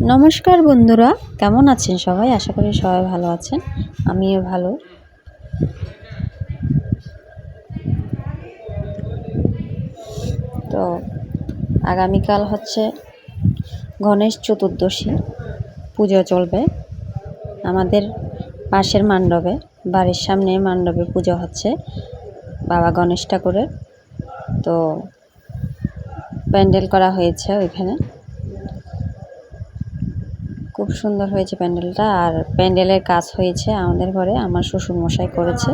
নমস্কার বন্ধুরা, কেমন আছেন সবাই? আশা করি সবাই ভালো আছেন। আমিও ভালো। তো, আগামীকাল হচ্ছে গণেশ চতুর্দশী। পুজো চলবে। আমাদের পাশের মণ্ডপে বাড়ির সামনে মণ্ডপে পুজো হচ্ছে বাবা গণেশ ঠাকুরের। তো, প্যান্ডেল করা হয়েছে ওইখানে। খুব সুন্দর হয়েছে প্যান্ডেলটা আর প্যান্ডেলের কাজ হয়েছে আমাদের ঘরে আমার শ্বশুর মশাই করেছে।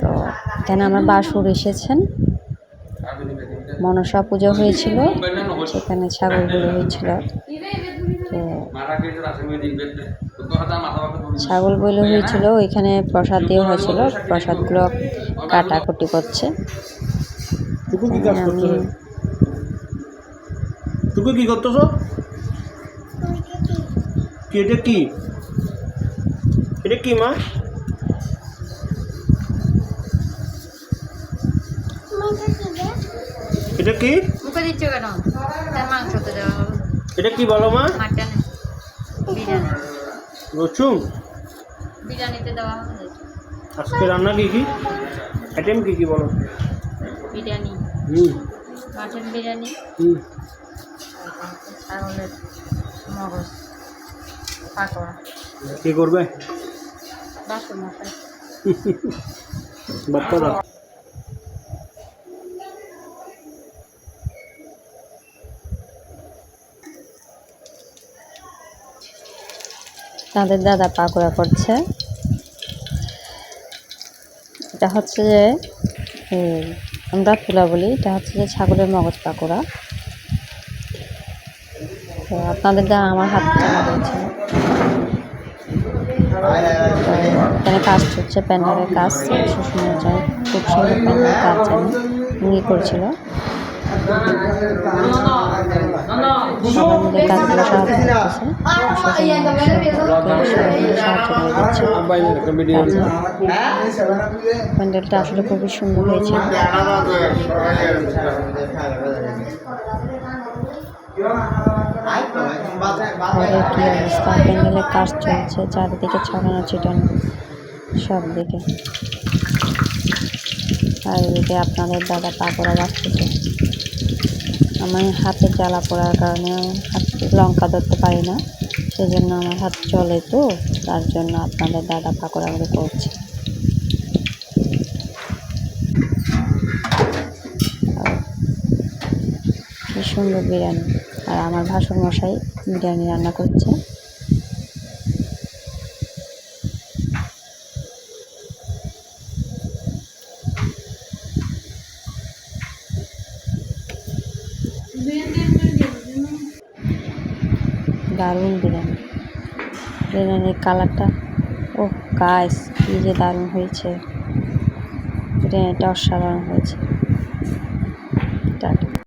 তো এখানে আমার বাসুর এসেছেন। মনসা পুজো হয়েছিল সেখানে ছাগলগুলো হয়েছিল। ছাগল বলে হয়েছিল ওইখানে প্রসাদ দিয়ে হয়েছিল প্রসাদগুলো কাটাকুটি করছে। কি কাজ আমি করতেছে কি করতেছো? কি এটা কি? এটা কি মা? এটা কি? মুখে দিচ্ছ কেন? তার মাংস তো দেওয়া হবে। এটা কি বলো মা? মাটনে। বিরিয়ানি। রসুন? বিরিয়ানিতে দেওয়া হবে। আজকে রান্না কি কি? আইটেম কি কি বলো? বিরিয়ানি। হুম। মাটন বিরিয়ানি। হুম। ছাগলের মগজ। পাকোড়া কি করবে? মশাই। বাপ্পারা তাদের দাদা পাকোড়া করছে। এটা হচ্ছে যে আমরা পোলা বলি এটা হচ্ছে যে ছাগলের মগজ পাকোড়া তো আপনাদের দাদা আমার হাত চালা হয়েছে এখানে কাজ চলছে প্যান্ডেলের কাজ শ্বশুর চাই খুব সুন্দর প্যান্ডেলের কাজ জানি। উনি করছিল। প্যান্ডেলটা আসলে খুবই সুন্দর হয়েছে। প্যান্ডেলের কাজ চলছে, চারিদিকে ছড়ানো ছিটানো সব দিকে আর এদিকে আপনাদের দাদা পাকোড়া বাঁচতেছে। আমার হাতে জ্বালা পড়ার কারণে হাত লঙ্কা ধরতে পারি না, সেজন্য আমার হাত চলে তো, তার জন্য আপনাদের দাদা পাকোড়াগুলো করছে। সুন্দর বিরিয়ানি। আর আমার ভাসুর মশাই বিরিয়ানি রান্না করছে। দারুণ বিরিয়ানি। বিরিয়ানির কালারটা ও গাইস কি যে দারুণ হয়েছে। বিরিয়ানিটা অসাধারণ হয়েছে।